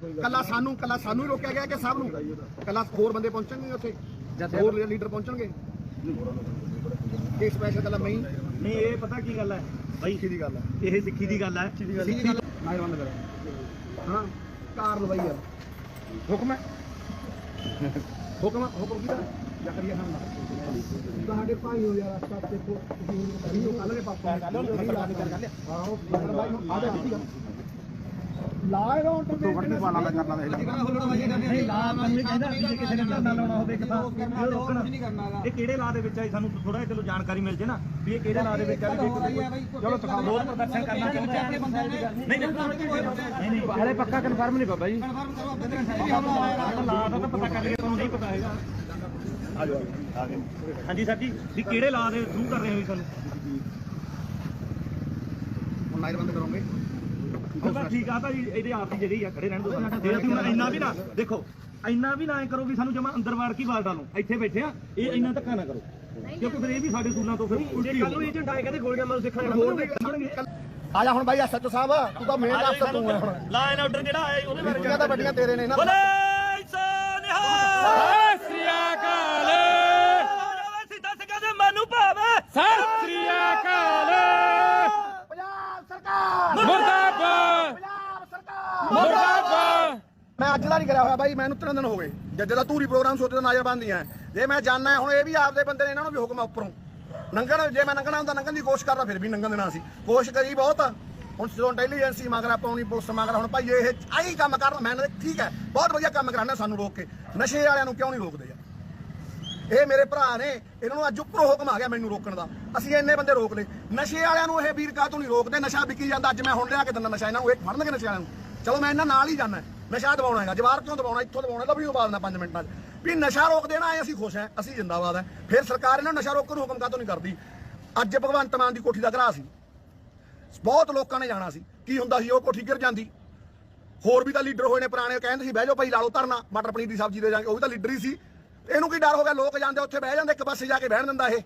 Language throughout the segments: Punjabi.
ਕੱਲਾ ਸਾਨੂੰ ਕੱਲਾ ਸਾਨੂੰ ਹੀ ਰੋਕਿਆ ਗਿਆ ਕਿ ਸਭ ਨੂੰ? ਕੱਲਾ ਹੋਰ ਬੰਦੇ ਪਹੁੰਚਣਗੇ ਉੱਥੇ? ਹੋਰ ਲੀਡਰ ਪਹੁੰਚਣਗੇ? ਇਹ ਸਪੈਸ਼ਲ ਕੱਲਾ ਮੈਂ ਨਹੀਂ ਇਹ ਪਤਾ ਕੀ ਗੱਲ ਹੈ? ਬਾਈ ਸਿੱਖੀ ਦੀ ਗੱਲ ਹੈ। ਇਹ ਸਿੱਖੀ ਦੀ ਗੱਲ ਹੈ। ਸਿੱਖੀ ਦੀ ਨਾਇਰ ਬੰਦ ਕਰ। ਹਾਂ ਕਾਰ ਲਵਾਈ ਯਾਰ ਹੁਕਮ ਹੈ? ਹੁਕਮ ਹੁਕਮ ਕਿਹਦਾ ਜ਼ਕਰੀਆ ਖਾਨ ਦਾ ਤੁਹਾਡੇ ਭਾਈ ਹੋ ਯਾਰ ਅਸਤਾ ਤੇ ਤੁਸੀਂ ਉਹ ਕੱਲ ਦੇ ਪਾਪਾ। ਕੱਲ ਕੇ ਕਰ ਲਿਆ ਹਾਂ ਉਹ ਭਾਈ ਨੂੰ ਆ ਜਾ ਠੀਕ ਆ ਲਾਏ ਰੌਂ ਤੋਂ ਤੋਂ ਵੱਡੀ ਬਾਣਾ ਦਾ ਕਰਨਾ ਨਹੀਂ ਲਾ ਮੈਨੂੰ ਨਹੀਂ ਕਹਿੰਦਾ ਜੇ ਕਿਸੇ ਨੇ ਧਰਨਾ ਲਾਉਣਾ ਹੋਵੇ ਇੱਕ ਤਾਂ ਇਹ ਰੋਕਣਾ। ਇਹ ਕਿਹੜੇ ਲਾ ਦੇ ਵਿੱਚ ਆ ਸਾਨੂੰ ਥੋੜਾ ਜਿਹਾ ਚਲੋ ਜਾਣਕਾਰੀ ਮਿਲ ਜੇ ਨਾ ਵੀ ਇਹ ਕਿਹੜੇ ਲਾ ਦੇ ਵਿੱਚ ਆ ਵੀ ਚਲੋ ਰੋਜ਼ ਪ੍ਰਦਰਸ਼ਨ ਕਰਨਾ ਚਾਹੁੰਦੇ ਆ ਨਹੀਂ ਨਹੀਂ। ਨਹੀਂ ਹਲੇ ਪੱਕਾ ਕਨਫਰਮ ਨਹੀਂ ਬਾਬਾ ਜੀ। ਲਾ ਦਾ ਤਾਂ ਪਤਾ ਕਰ ਲਈਏ ਤੁਹਾਨੂੰ ਨਹੀਂ ਪਤਾ ਹੈਗਾ। ਆ ਜਾਓ ਹਾਂਜੀ ਸਰ ਜੀ ਵੀ ਕਿਹੜੇ ਲਾ ਦੇ ਥਰੂ ਕਰ ਰਹੇ ਹੋ ਸਾਨੂੰ? ਹੁਣ ਨਾਇਰ ਬੰਦ ਕਰੋਗੇ? ਉਹ ਤਾਂ ਠੀਕ ਆ ਤਾਂ ਜੀ ਇਹਦੇ ਆਪ ਦੀ ਜਿਹੜੀ ਆ ਖੜੇ ਰਹਿਣ ਦੋ। ਜੇ ਅਸੀਂ ਹੁਣ ਇੰਨਾ ਵੀ ਨਾ ਦੇਖੋ ਇੰਨਾ ਵੀ ਨਾ ਐ ਕਰੋ ਵੀ ਸਾਨੂੰ ਜਮਾ ਅੰਦਰ ਵਾੜ ਕੀ ਵਾਰ ਡਾਲੋ। ਇੱਥੇ ਬੈਠੇ ਆ ਇਹ ਇੰਨਾ ਧੱਕਾ ਨਾ ਕਰੋ। ਕਿਉਂਕਿ ਫਿਰ ਇਹ ਵੀ ਸਾਡੇ ਸੂਲਾਂ ਤੋਂ ਫਿਰ ਉਲਟੀ ਕੱਲ ਨੂੰ ਏਜੰਟ ਆਏ ਕਹਿੰਦੇ ਗੋਲੀਆਂ ਮਾਰੂ ਸਿੱਖਣ ਹੋਰ ਵੀ ਆ ਜਾ ਹੁਣ ਬਾਈ ਐਸਐਚਓ ਸਾਹਿਬ ਤੂੰ ਤਾਂ ਮੇਨ ਅਫਸਰ ਤੂੰ ਹੈ ਹੁਣ। ਲਾਈਨ ਆਰਡਰ ਜਿਹੜਾ ਆਇਆ ਉਹਦੇ ਬਾਰੇ ਤਾਂ ਵੱਡੀਆਂ ਤੇਰੇ ਨੇ ਨਾ ਬੋਲੇ ਸੋਨਿਹਾ ਸਤਿ ਸ੍ਰੀ ਅਕਾਲ ਸਿੱਧਾ ਸਿੱਧਾ ਦੇ ਮਨੂ ਭਾਵੇ ਸਤਿ ਸ੍ਰੀ ਅਕਾਲ ਪੰਜਾਬ ਸਰਕਾਰ ਮੁਰਦਾਬਾਦ ਪੰਜਾਬ ਸਰਕਾਰ ਮੁਰਦਾਬਾਦ ਮੈਂ ਅੱਜ ਦਾ ਨਹੀਂ ਕਰਿਆ ਹੋਇਆ ਬਾਈ, ਮੈਨੂੰ ਤਿੰਨ ਦਿਨ ਹੋ ਗਏ। ਜਦ ਦਾ ਧੂਰੀ ਪ੍ਰੋਗਰਾਮ ਸੋਤੇ ਦਾ ਨਾਜ਼ਰ ਬੰਦੀਆਂ ਜੇ ਮੈਂ ਜਾਣਨਾ ਹੁਣ ਇਹ ਵੀ ਆਪਦੇ ਬੰਦੇ ਨੇ ਇਹਨਾਂ ਨੂੰ ਵੀ ਹੁਕਮ ਆ ਉੱਪਰੋਂ। ਨੰਗਣ, ਜੇ ਮੈਂ ਨੰਗਣਾ ਹੁੰਦਾ, ਨੰਗਣ ਦੀ ਕੋਸ਼ਿਸ਼ ਕਰਦਾ, ਫਿਰ ਵੀ ਨੰਗਣ ਦੇਣਾ ਸੀ ਕੋਸ਼ਿਸ਼ ਕਰੀ ਬਹੁਤ। ਹੁਣ ਜਦੋਂ ਇੰਟੈਲੀਜੈਂਸੀ ਮਗਰ ਪਾਉਣੀ ਪੁਲਿਸ ਮਗਰ ਹੁਣ ਭਾਈ ਇਹ ਆਹੀ ਕੰਮ ਕਰਨ, ਮੈਂ ਠੀਕ ਹੈ ਬਹੁਤ ਵਧੀਆ ਕੰਮ ਕਰਾਣਾ ਸਾਨੂੰ ਰੋਕ ਕੇ। ਨਸ਼ੇ ਵਾਲਿਆਂ ਨੂੰ ਕਿਉਂ ਨਹੀਂ ਰੋਕਦੇ ਯਾਰ ਇਹ ਮੇਰੇ ਭਰਾ ਨੇ, ਇਹਨਾਂ ਨੂੰ ਅੱਜ ਉੱਪਰੋਂ ਹੁਕਮ ਆ ਗਿਆ ਮੈਨੂੰ ਰੋਕਣ ਦਾ। ਅਸੀਂ ਇੰਨੇ ਬੰਦੇ ਰੋਕ ਲਏ। ਨਸ਼ੇ ਵਾਲਿਆਂ ਨੂੰ ਇਹ ਵੀਰ ਕਾਹ ਤੋਂ ਨਹੀਂ ਰੋਕਦੇ, ਨਸ਼ਾ ਵਿਕੀ ਜਾਂਦਾ। ਅੱਜ ਮੈਂ ਹੁਣ ਲਿਆ ਕੇ ਦਿੰਦਾ ਨਸ਼ਾ, ਇਹਨਾਂ ਨੂੰ ਇਹ ਫੜਨਗੇ ਨਸ਼ੇ ਵਾਲਿਆਂ ਨੂੰ। ਚਲੋ, ਮੈਂ ਇਹਨਾਂ ਨਾਲ ਹੀ ਜਾਣਾ ਨਸ਼ਾ ਦਬਾਉਣਾ ਹੈਗਾ ਜਵਾਰ ਕਿਉਂ ਦਬਾਉਣਾ, ਇੱਥੋਂ ਦਵਾਉਣਾ ਲਵੀ ਨੂੰ ਬਾਦਣਾ 5 ਮਿੰਟਾਂ 'ਚ। ਵੀ ਨਸ਼ਾ ਰੋਕ ਦੇਣਾ ਹੈ ਅਸੀਂ ਖੁਸ਼ ਹਾਂ, ਅਸੀਂ ਜਿੰਦਾਬਾਦ ਹੈ। ਫਿਰ ਸਰਕਾਰ ਇਹਨਾਂ ਨੂੰ ਨਸ਼ਾ ਰੋਕਣ ਨੂੰ ਹੁਕਮ ਕਾਹ ਨਹੀਂ ਕਰਦੀ? ਅੱਜ ਭਗਵੰਤ ਮਾਨ ਦੀ ਕੋਠੀ ਦਾ ਘਰਾ ਸੀ। ਬਹੁਤ ਲੋਕਾਂ ਨੇ ਜਾਣਾ ਸੀ। ਕੀ ਹੁੰਦਾ ਸੀ, ਉਹ ਕੋਠੀ ਗਿਰ ਜਾਂਦੀ। ਹੋਰ ਵੀ ਤਾਂ ਲੀਡਰ ਹੋਏ ਨੇ ਪੁਰਾਣੇ, ਉਹ ਕਹਿੰਦੇ ਸੀ, ਬਹਿ ਜਾਓ ਭਾਈ, ਲਾ ਲਓ ਧਰਨਾ, ਮਟਰ ਪਨੀਰ ਦੀ ਸਬਜ਼ੀ ਦੇ ਜਾਾਂਗੇ ਉਹ ਵੀ ਤਾਂ ਲੀਡਰ ਹੀ ਸੀ। ਇਹਨੂੰ ਕੀ ਡਰ ਹੋ ਗਿਆ? ਲੋਕ ਜਾਂਦੇ ਉੱਥੇ ਬਹਿ ਜਾਂਦੇ, ਇੱਕ ਪਾਸੇ ਜਾ ਕੇ ਬਹਿਣ ਦਿੰਦਾ ਇਹ।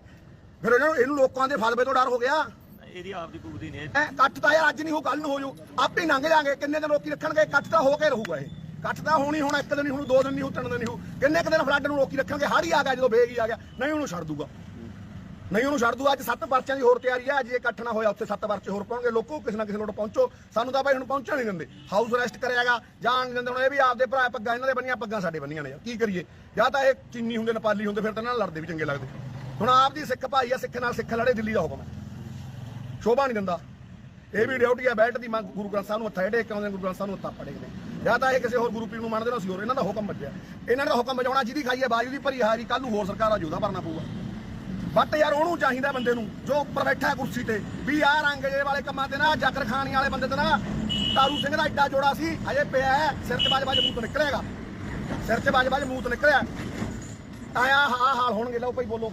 ਫਿਰ ਇਹਨਾਂ ਨੂੰ, ਇਹਨੂੰ ਲੋਕਾਂ ਦੇ ਫਲਵੇ ਤੋਂ ਡਰ ਹੋ ਗਿਆ। ਇਹਦੀ ਆਪ ਦੀ ਪੂਰੀ ਨੇ ਐ ਕੱਟ ਤਾਂ ਯਾਰ, ਅੱਜ ਨਹੀਂ ਹੋ ਕੱਲ ਨੂੰ ਹੋ ਜੂ ਆਪੇ ਹੀ ਲੰਘ ਜਾਾਂਗੇ, ਕਿੰਨੇ ਦਿਨ ਰੋਕੀ ਰੱਖਣਗੇ? ਕੱਟ ਤਾਂ ਹੋ ਕੇ ਰਹੂਗਾ ਇਹ। ਕੱਟ ਤਾਂ ਹੋਣੀ, ਹੁਣ ਇੱਕ ਦਿਨ ਨਹੀਂ ਹੁਣ, ਦੋ ਦਿਨ ਨਹੀਂ ਹੋ ਤਿੰਨ ਦਿਨ ਨਹੀਂ ਹੋ ਕਿੰਨੇ ਕੁ ਦਿਨ ਫਲੱਡ ਨੂੰ ਲੋਕੀ ਰੱਖਣਗੇ? ਹਾੜੀ ਆ ਗਿਆ, ਜਦੋਂ ਬੇਗ ਹੀ ਆ ਗਿਆ। ਨਹੀਂ, ਉਹਨੂੰ ਛੱਡ ਦੂਗਾ। ਨਹੀਂ, ਉਹਨੂੰ ਛੱਡ ਦੂ ਅੱਜ ਸੱਤ ਪਰਚਿਆਂ ਦੀ ਹੋਰ ਤਿਆਰੀ ਆ। ਅੱਜ ਇਹ ਇਕੱਠ ਨਾ ਹੋਇਆ, ਉੱਥੇ ਸੱਤ ਪਰਚੇ ਹੋਰ ਪਾਉਣਗੇ। ਲੋਕੋ, ਕਿਸੇ ਨਾ ਕਿਸੇ ਲੋੜ ਪਹੁੰਚੋ। ਸਾਨੂੰ ਤਾਂ ਭਾਈ ਹੁਣ ਪਹੁੰਚਣ ਨਹੀਂ ਦਿੰਦੇ। ਹਾਊਸ ਅਰੈਸਟ ਕਰਿਆਗਾ ਜਾਣ ਨਹੀਂ ਦਿੰਦੇ। ਹੁਣ ਇਹ ਵੀ ਆਪਦੇ ਭਰਾ ਪੱਗਾਂ, ਇਹਨਾਂ ਦੇ ਬੰਨੀਆਂ ਪੱਗਾਂ ਸਾਡੇ ਬੰਨੀਆਂ ਨੇ ਯਾਰ। ਕੀ ਕਰੀਏ? ਜਾਂ ਤਾਂ ਇਹ ਚੀਨੀ ਹੁੰਦੇ, ਨੇਪਾਲੀ ਹੁੰਦੇ, ਫਿਰ ਤਾਂ ਇਹਨਾਂ ਨਾਲ ਲੜਦੇ ਵੀ ਚੰਗੇ ਲੱਗਦੇ। ਹੁਣ ਆਪਦੀ ਸਿੱਖ ਭਾਈ ਆ, ਸਿੱਖ ਨਾਲ ਸਿੱਖ ਲੜੇ, ਦਿੱਲੀ ਦਾ ਹੁਕਮ ਹੈ। ਸ਼ੋਭਾ ਨਹੀਂ ਦਿੰਦਾ। ਇਹ ਵੀ ਡਿਊਟੀ ਆ ਬੈਲਟ ਦੀ ਮੰਗ ਗੁਰੂ ਗ੍ਰੰਥ ਸਾਹਿਬ ਨੂੰ ਹੱਥਾ ਟੇਕ ਕੇ ਆਉਂਦੇ ਗੁਰੂ ਗ੍ਰੰਥ ਸਾਹਿਬ ਨੂੰ ਹੱਥਾ ਪੜੇਗੇ ਜਾਂ ਤਾਂ ਇਹ ਕਿਸੇ ਹੋਰ ਗੁਰੂ ਪੀਰ ਨੂੰ ਮੰਨਦੇ ਨਾ, ਅਸੀਂ ਹੋਰ ਇਹਨਾਂ ਦਾ ਹੁਕਮ ਵੱਜਿਆ ਇਹਨਾਂ ਦਾ ਹੁਕਮ ਵਜਾਉਣਾ ਜਿਹਦੀ ਖਾਈ ਹੈ ਬਾਜੂ ਦੀ ਭਰੀ ਹਾਰੀ ਕੱਲ ਨੂੰ ਹੋਰ ਸਰਕਾਰ ਆ ਜੂਦਾ ਭਰਨਾ ਪਊਗਾ। ਬਟ ਯਾਰ ਉਹਨੂੰ ਚਾਹੀਦਾ ਬੰਦੇ ਨੂੰ, ਜੋ ਉੱਪਰ ਬੈਠਾ ਕੁਰਸੀ ਤੇ, ਵੀ ਆਹ ਰੰਗ ਵਾਲੇ ਕੰਮਾਂ ਤੇ ਨਾ, ਜਾਕਰ ਖਾਣੀ ਵਾਲੇ ਬੰਦੇ ਤੇ ਨਾ, ਤਾਰੂ ਸਿੰਘ ਦਾ ਐਡਾ ਜੋੜਾ ਸੀ ਅਜੇ ਪਿਆ ਹੈ, ਸਿਰ 'ਚ ਬਾਜ ਬਾਜ ਮੂੰਹ ਤੋਂ ਨਿਕਲੇਗਾ ਸਿਰ 'ਚ ਬਾਜ ਬਾਜ ਮੂੰਹ ਤੋਂ ਨਿਕਲਿਆ। ਆਇਆ ਹਾਂ ਹਾਲ ਹੋਣਗੇ, ਲਓ ਭਾਈ ਬੋਲੋ।